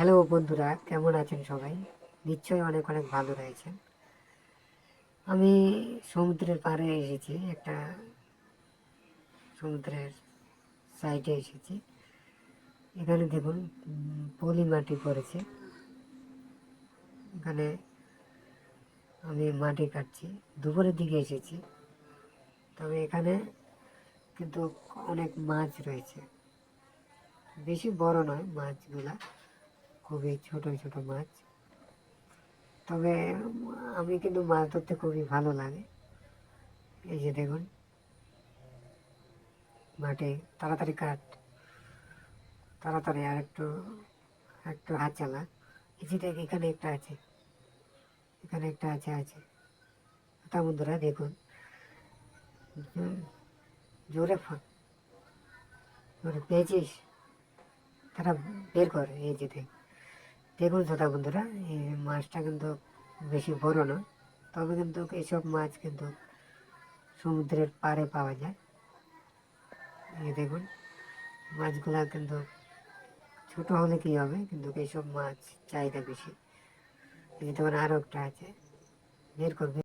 Hello বন্ধুরা, কেমন আছেন সবাই? নিশ্চয়ই অনেক অনেক ভালো রয়েছেন। আমি সমুদ্রের পাড়ে এসেছি, একটা সমুদ্রের সাইডে এসেছি। এখানে দেখুন পলি মাটি পড়েছে। এখানে আমি মাটি কাটছি, দুপুরের দিকে এসেছি। তবে এখানে কিন্তু অনেক মাছ রয়েছে। বেশি বড় নয় মাছগুলা। খুবই ছোট ছোট মাছ। তবে আমি কিন্তু মাছ ধরতে খুবই ভালো লাগে। এই যে দেখুন। মাঠে তাড়াতাড়ি কাট। তাড়াতাড়ি আর একটু একটু হাত চালা। এই যে দেখ, এখানে একটা আছে। এখানে একটা আছে আছে। তা বন্ধুরা দেখুন। জোরে ফা- জোরে পেয়েছিস? তারা বের কর, এই যে দেখ। দেখুন শ্রোতা বন্ধুরা, এই মাছটা কিন্তু বেশি বড় না, তবে কিন্তু এইসব মাছ কিন্তু সমুদ্রের পাড়ে পাওয়া যায়। এই দেখুন, মাছগুলা কিন্তু ছোট হলে কি হবে, কিন্তু এইসব মাছ চাহিদা বেশি। এই যে তখন আরও একটা আছে, বের করবে।